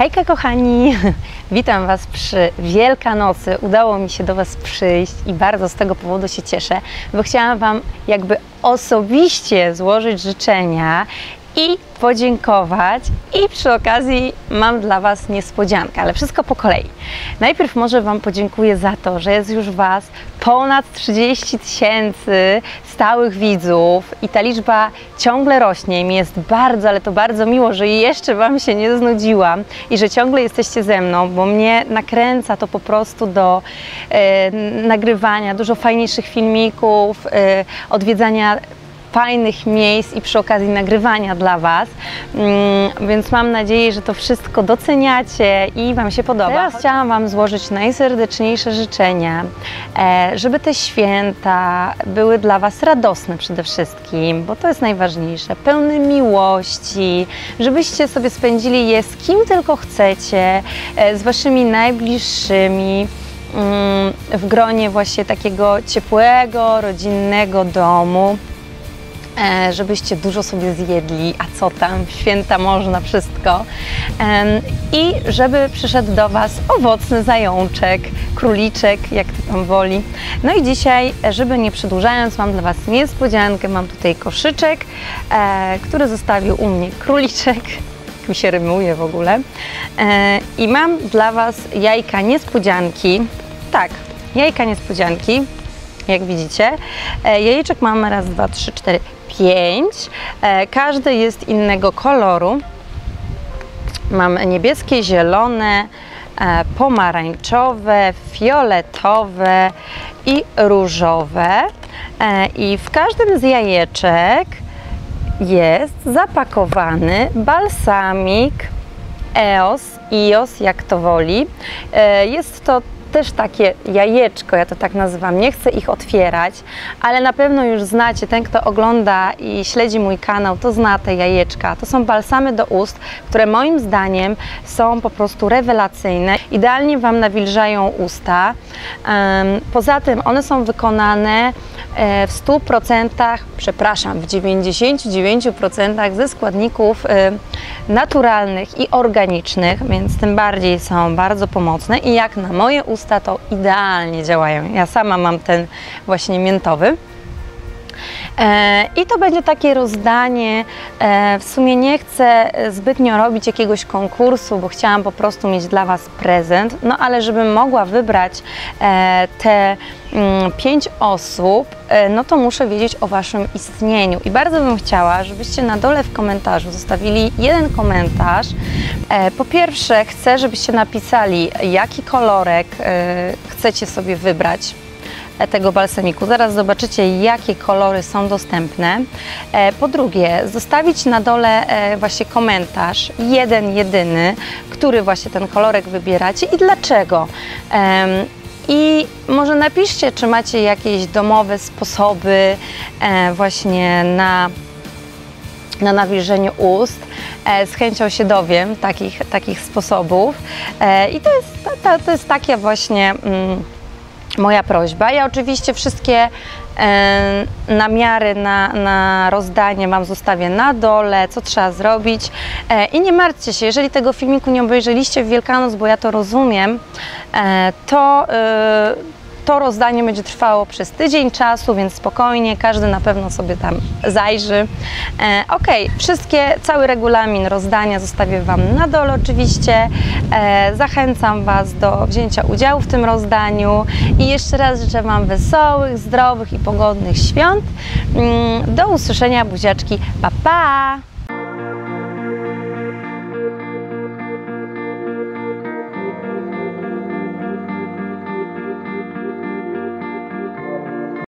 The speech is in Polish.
Hejka kochani, witam Was przy Wielkanocy. Udało mi się do Was przyjść i bardzo z tego powodu się cieszę, bo chciałam Wam jakby osobiście złożyć życzenia i podziękować. I przy okazji mam dla Was niespodziankę, ale wszystko po kolei. Najpierw może Wam podziękuję za to, że jest już Was ponad 30 tysięcy stałych widzów i ta liczba ciągle rośnie. Mi jest bardzo, ale to bardzo miło, że jeszcze Wam się nie znudziłam i że ciągle jesteście ze mną, bo mnie nakręca to po prostu do e, nagrywania dużo fajniejszych filmików, e, odwiedzania fajnych miejsc i przy okazji nagrywania dla Was. Mm, więc mam nadzieję, że to wszystko doceniacie i Wam się podoba. Teraz chciałam Wam złożyć najserdeczniejsze życzenia, e, żeby te święta były dla Was radosne przede wszystkim, bo to jest najważniejsze, pełne miłości, żebyście sobie spędzili je z kim tylko chcecie, e, z Waszymi najbliższymi mm, w gronie właśnie takiego ciepłego, rodzinnego domu. E, żebyście dużo sobie zjedli, a co tam, święta można wszystko. I żeby przyszedł do Was owocny zajączek, króliczek, jak Ty tam woli. No i dzisiaj, żeby nie przedłużając, mam dla Was niespodziankę. Mam tutaj koszyczek, e, który zostawił u mnie króliczek mi się rymuje w ogóle. E, I mam dla Was jajka niespodzianki. Tak, jajka niespodzianki, jak widzicie. Jajeczek mamy raz, dwa, trzy, cztery, pięć. E, każdy jest innego koloru. Mam niebieskie, zielone, e, pomarańczowe, fioletowe i różowe. E, I w każdym z jajeczek jest zapakowany balsamik EOS, IOS, jak to woli. Jest to też takie jajeczko, ja to tak nazywam. Nie chcę ich otwierać, ale na pewno już znacie, ten kto ogląda i śledzi mój kanał, to zna te jajeczka. To są balsamy do ust, które moim zdaniem są po prostu rewelacyjne. Idealnie Wam nawilżają usta. Poza tym one są wykonane e, w 100%, przepraszam, w 99% ze składników naturalnych i organicznych, więc tym bardziej są bardzo pomocne i jak na moje usta to idealnie działają. Ja sama mam ten właśnie miętowy. E, I to będzie takie rozdanie. E, w sumie nie chcę zbytnio robić jakiegoś konkursu, bo chciałam po prostu mieć dla Was prezent. No ale żebym mogła wybrać e, te mm, pięć osób, no to muszę wiedzieć o Waszym istnieniu. I bardzo bym chciała, żebyście na dole w komentarzu zostawili jeden komentarz. Po pierwsze, chcę, żebyście napisali, jaki kolorek chcecie sobie wybrać tego balsamiku. Zaraz zobaczycie, jakie kolory są dostępne. E, po drugie, zostawić na dole e, właśnie komentarz, jeden, jedyny, który właśnie ten kolorek wybieracie i dlaczego. I może napiszcie, czy macie jakieś domowe sposoby e, właśnie na na nawilżeniu ust. Z chęcią się dowiem takich, takich sposobów. I to jest, to, to jest takie właśnie mm, moja prośba. Ja oczywiście wszystkie e, namiary na, na rozdanie Wam zostawię na dole, co trzeba zrobić. E, I nie martwcie się, jeżeli tego filmiku nie obejrzeliście w Wielkanoc, bo ja to rozumiem, e, to to rozdanie będzie trwało przez tydzień czasu, więc spokojnie, każdy na pewno sobie tam zajrzy. E, ok, wszystkie, cały regulamin rozdania zostawię Wam na dole oczywiście. E, zachęcam Was do wzięcia udziału w tym rozdaniu i jeszcze raz życzę Wam wesołych, zdrowych i pogodnych świąt. Mm, do usłyszenia, buziaczki, pa pa!